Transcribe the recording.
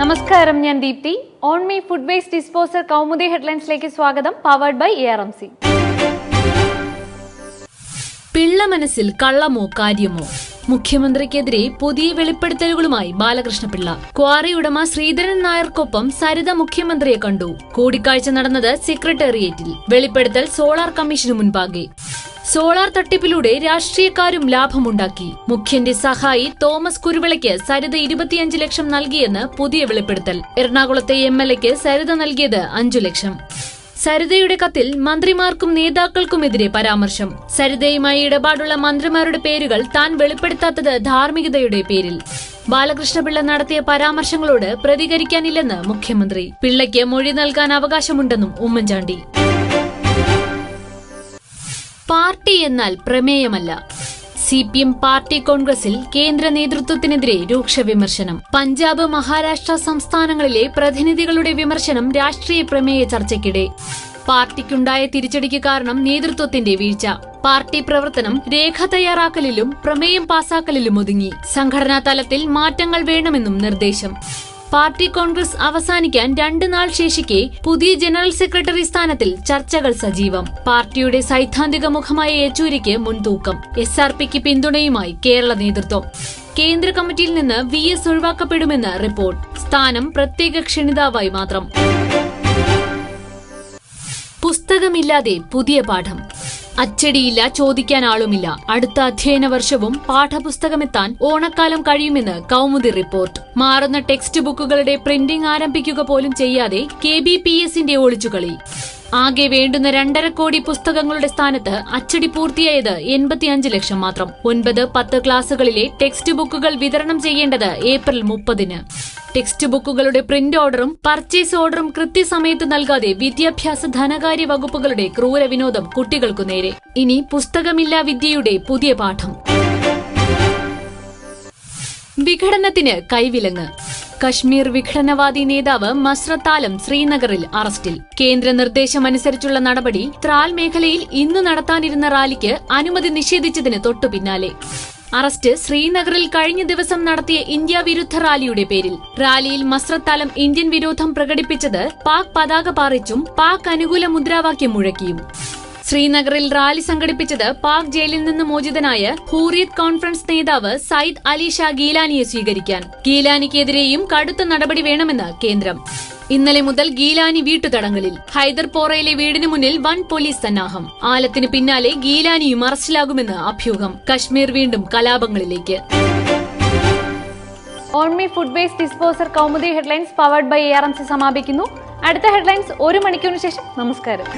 നമസ്കാരം ഞാൻ Deepthi. On me food waste disposal Kaumudi ഹെഡ്ലൈൻസിലേക്ക് സ്വാഗതം powered by A R M C Pillai മനസ്സിൽ കള്ളമോ കാര്യമോ? മുഖ്യമന്ത്രിക്കെതിരെ പുതിയ വെളിപ്പെടുത്തലുകളുമായി ബാലകൃഷ്ണപിള്ള ക്വാറി ഉടമ ശ്രീധരൻ നായർക്കൊപ്പം സരിത മുഖ്യമന്ത്രിയെ കണ്ടു. കൂടിക്കാഴ്ച നടന്നത് സെക്രട്ടേറിയറ്റിൽ വെളിപ്പെടുത്തൽ സോളാർ കമ്മീഷന് മുൻപാകെ. സോളാർ തട്ടിപ്പിലൂടെ രാഷ്ട്രീയക്കാരും ലാഭമുണ്ടാക്കി. മുഖ്യന്റെ സഹായി തോമസ് കുരുവിളയ്ക്ക് സരിത ഇരുപത്തിയഞ്ച് ലക്ഷം നൽകിയെന്ന് പുതിയ വെളിപ്പെടുത്തൽ. എറണാകുളത്തെ എം എൽ എക്ക് സരിത നൽകിയത് അഞ്ചു ലക്ഷം. സരിതയുടെ കത്തിൽ മന്ത്രിമാർക്കും നേതാക്കൾക്കുമെതിരെ പരാമർശം. സരിതയുമായി ഇടപാടുള്ള മന്ത്രിമാരുടെ പേരുകൾ താൻ വെളിപ്പെടുത്താത്തത് ധാർമ്മികതയുടെ പേരിൽ. ബാലകൃഷ്ണപിള്ള നടത്തിയ പരാമർശങ്ങളോട് പ്രതികരിക്കാനില്ലെന്ന് മുഖ്യമന്ത്രി. പിള്ളയ്ക്ക് മൊഴി നൽകാൻ അവകാശമുണ്ടെന്നും ഉമ്മൻചാണ്ടി. പാർട്ടി എന്നാൽ പ്രമേയമല്ല. സി പി എം പാർട്ടി കോൺഗ്രസിൽ കേന്ദ്ര നേതൃത്വത്തിനെതിരെ രൂക്ഷ വിമർശനം. പഞ്ചാബ് മഹാരാഷ്ട്ര സംസ്ഥാനങ്ങളിലെ പ്രതിനിധികളുടെ വിമർശനം രാഷ്ട്രീയ പ്രമേയ ചർച്ചയ്ക്കിടെ. പാർട്ടിക്കുണ്ടായ തിരിച്ചടിക്ക് കാരണം നേതൃത്വത്തിന്റെ വീഴ്ച. പാർട്ടി പ്രവർത്തനം രേഖ തയ്യാറാക്കലിലും പ്രമേയം പാസാക്കലിലും ഒതുങ്ങി. സംഘടനാ തലത്തിൽ മാറ്റങ്ങൾ വേണമെന്നും നിർദ്ദേശം. പാർട്ടി കോൺഗ്രസ് അവസാനിക്കാൻ രണ്ടു നാൾ ശേഷിക്കെ പുതിയ ജനറൽ സെക്രട്ടറി സ്ഥാനത്തിൽ ചർച്ചകൾ സജീവം. പാർട്ടിയുടെ സൈദ്ധാന്തിക മുഖമായ യെച്ചൂരിക്ക് മുൻതൂക്കം. എസ് ആർ പിക്ക് പിന്തുണയുമായി കേരള നേതൃത്വം. കേന്ദ്ര കമ്മിറ്റിയിൽ നിന്ന് വി എസ് ഒഴിവാക്കപ്പെടുമെന്ന് റിപ്പോർട്ട്. സ്ഥാനം പ്രത്യേക ക്ഷണിതാവായി മാത്രം. പുസ്തകമില്ലാതെ പുതിയ പാഠം. അച്ചടിയില്ല ചോദിക്കാൻ ആളുമില്ല. അടുത്ത അധ്യയന വർഷവും പാഠപുസ്തകമെത്താൻ ഓണക്കാലം കഴിയുമെന്ന് കൗമുദി റിപ്പോർട്ട്. മാറുന്ന ടെക്സ്റ്റ് ബുക്കുകളുടെ പ്രിന്റിംഗ് ആരംഭിക്കുക പോലും ചെയ്യാതെ കെ ബി പി എസിന്റെ ഒളിച്ചുകളി. ആകെ വേണ്ടുന്ന രണ്ടര കോടി പുസ്തകങ്ങളുടെ സ്ഥാനത്ത് അച്ചടി പൂർത്തിയായത് എൺപത്തിയഞ്ച് ലക്ഷം മാത്രം. ഒൻപത് പത്ത് ക്ലാസുകളിലെ ടെക്സ്റ്റ് ബുക്കുകൾ വിതരണം ചെയ്യേണ്ടത് ഏപ്രിൽ മുപ്പതിന്. ടെക്സ്റ്റ് ബുക്കുകളുടെ പ്രിന്റ് ഓർഡറും പർച്ചേസ് ഓർഡറും കൃത്യസമയത്ത് നൽകാതെ വിദ്യാഭ്യാസ ധനകാര്യ വകുപ്പുകളുടെ ക്രൂര വിനോദം കുട്ടികൾക്കു നേരെ. ഇനി പുസ്തകമില്ലാ വിദ്യയുടെ പുതിയ പാഠം. വിഘടനത്തിന് കൈവിലങ്ങ്. കശ്മീർ വിഘടനവാദി നേതാവ് മസ്രത്താലം ശ്രീനഗറിൽ അറസ്റ്റിൽ. കേന്ദ്ര നിർദ്ദേശമനുസരിച്ചുള്ള നടപടി ത്രാൽ മേഖലയിൽ ഇന്ന് നടത്താനിരുന്ന റാലിക്ക് അനുമതി നിഷേധിച്ചതിന് തൊട്ടു പിന്നാലെ. അറസ്റ്റ് ശ്രീനഗറിൽ കഴിഞ്ഞ ദിവസം നടത്തിയ ഇന്ത്യ വിരുദ്ധ റാലിയുടെ പേരിൽ. റാലിയിൽ മസ്രത്താലം ഇന്ത്യൻ വിരോധം പ്രകടിപ്പിച്ചത് പാക് പതാക പാറിച്ചും പാക് അനുകൂല മുദ്രാവാക്യം മുഴക്കിയും. ശ്രീനഗറിൽ റാലി സംഘടിപ്പിച്ചത് പാക് ജയിലിൽ നിന്ന് മോചിതനായ ഹൂറിയത് കോൺഫറൻസ് നേതാവ് സയ്യിദ് അലി ഷാ ഗീലാനിയെ സ്വീകരിക്കാൻ. ഗീലാനിക്കെതിരെയും കടുത്ത നടപടി വേണമെന്ന് കേന്ദ്രം. ഇന്നലെ മുതൽ ഗീലാനി വീട്ടുതടങ്കലിൽ. ഹൈദർപോറയിലെ വീടിന് മുന്നിൽ വൻ പോലീസ് സന്നാഹം. ആലത്തിന് പിന്നാലെ ഗീലാനിയും അറസ്റ്റിലാകുമെന്ന് അഭ്യൂഹം. കശ്മീർ വീണ്ടും കലാപങ്ങളിലേക്ക്. Onmi food waste disposer Kaumudi headlines powered by A R M C സമാപിക്കുന്നു. അടുത്ത ഹെഡ്ലൈൻസ് ഒരു മണിക്കൂറിന് ശേഷം. നമസ്കാരം.